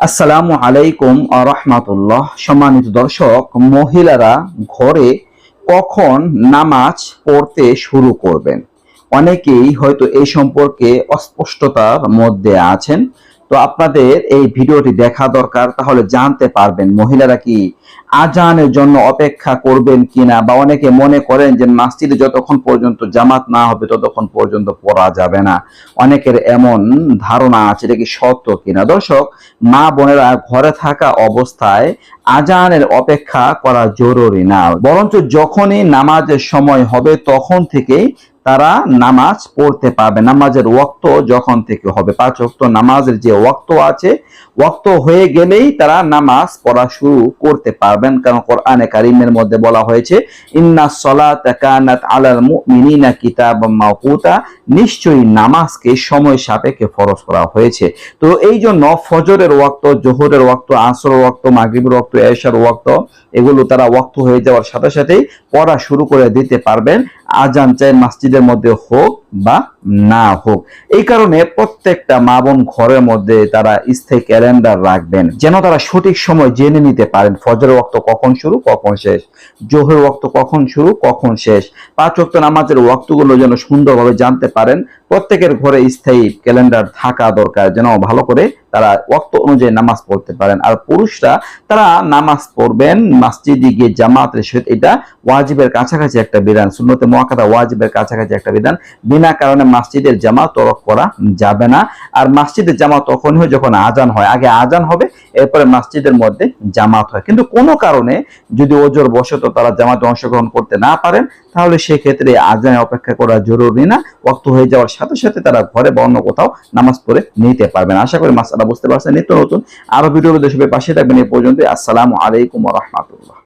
আসসালামু আলাইকুম রহমাতুল্লাহ। সম্মানিত দর্শক, মহিলারা ঘরে কখন নামাজ পড়তে শুরু করবেন? অনেকেই হয়তো এই সম্পর্কে অস্পষ্টতার মধ্যে আছেন। তো আপনাদের এই ভিডিওটি দেখা দরকার, তাহলে জানতে পারবেন মহিলারা কি আজানের জন্য অপেক্ষা করবেন কিনা, বা অনেকে মনে করেন যে মাসজিদে যতক্ষণ পর্যন্ত জামাত না হবে ততক্ষণ পর্যন্ত পড়া যাবে না। অনেকের এমন ধারণা আছে এটা কি সত্য কিনা। দর্শক, মা বোনেরা ঘরে থাকা অবস্থায় আজানের অপেক্ষা করা জরুরি না, বরঞ্চ যখনই নামাজের সময় হবে তখন থেকেই তারা নামাজ পড়তে পারবে। নামাজের ওয়াক্ত যখন থেকে হবে। পাঁচ ওয়াক্ত নামাজের যে ওয়াক্ত আছে, ওয়াক্ত হয়ে গেলেই তারা নামাজ পড়া শুরু করতে পারবেন। কারণ কোরআনে কারিমের মধ্যে বলা হয়েছে, ইন্না সলাত আলাল মুমিনিনা কিতাবাম মাওকুতা। নিশ্চয়ই নামাজকে সময় সাপেক্ষে ফরজ করা হয়েছে। তো এই জন্য ফজরের ওয়াক্ত, জোহরের ওয়াক্ত আসর ওয়াক্ত, মাগরিবের ওয়াক্ত, এশার ওয়াক্ত, এগুলো তারা ওয়াক্ত হয়ে যাওয়ার সাথে সাথেই পড়া শুরু করে দিতে পারবেন। আজান চাই মসজিদের মধ্যে হোক বা না হোক। এই কারণে প্রত্যেকটা মা বোন ঘরের মধ্যে তারা স্থায়ী ক্যালেন্ডার রাখবেন। যেন তারা সঠিক সময় জেনে নিতে পারেন, ফজরের ওয়াক্ত কখন শুরু, কখন শেষ। জোহরের ওয়াক্ত কখন শুরু, কখন শেষ। পাঁচ ওয়াক্ত নামাজের ওয়াক্তগুলো যেন সুন্দরভাবে জানতে পারেন। প্রত্যেকের ঘরে স্থায়ী ক্যালেন্ডার থাকা দরকার, যেন ভালো করে তারা ওয়াক্ত অনুযায়ী নামাজ পড়তে পারেন। আর পুরুষরা, তারা নামাজ পড়বেন, মসজিদে গিয়ে জামাতের সহিত। এটা ওয়াজিবের কাছাকাছি একটা বিধান, সুন্নতে মোয়াক্কাদা ওয়াজিবের কাছাকাছি একটা বিধান। বিনা কারণে মসজিদের জামা তরক করা যাবে না। আর মসজিদের জামা তখনই হয় যখন আজান হয়, আগে আজান হবে, এরপরে মসজিদের মধ্যে জামাত হয়। কিন্তু কোনো কারণে যদি ওজোর বশত তারা জামাতে অংশগ্রহণ করতে না পারেন, তাহলে সেক্ষেত্রে আজানে অপেক্ষা করা জরুরি না। ওয়াক্ত হয়ে যাওয়ার সাথে সাথে তারা ঘরে বা অন্য কোথাও নামাজ পড়ে নিতে পারবেন। আশা করি মাসালা বুঝতে পারছেন। নিত্য নতুন আরও ভিডিও দেশের পাশে থাকবেন। এই পর্যন্ত আসসালামু আলাইকুম রহমতুল্লাহ।